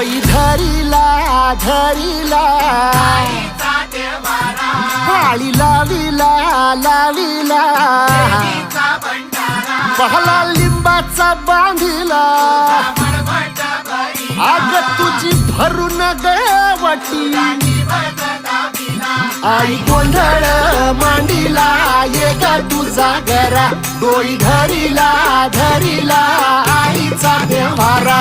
कोई धरीला धरीला। आळी लावीला लावीला। पहला लिंबाचा बांधिला। आग तुझी भरून गवटी। आई गोंधळ मांडिला का तुझा घरा डोई धरीला धरीला आईचा देवारा।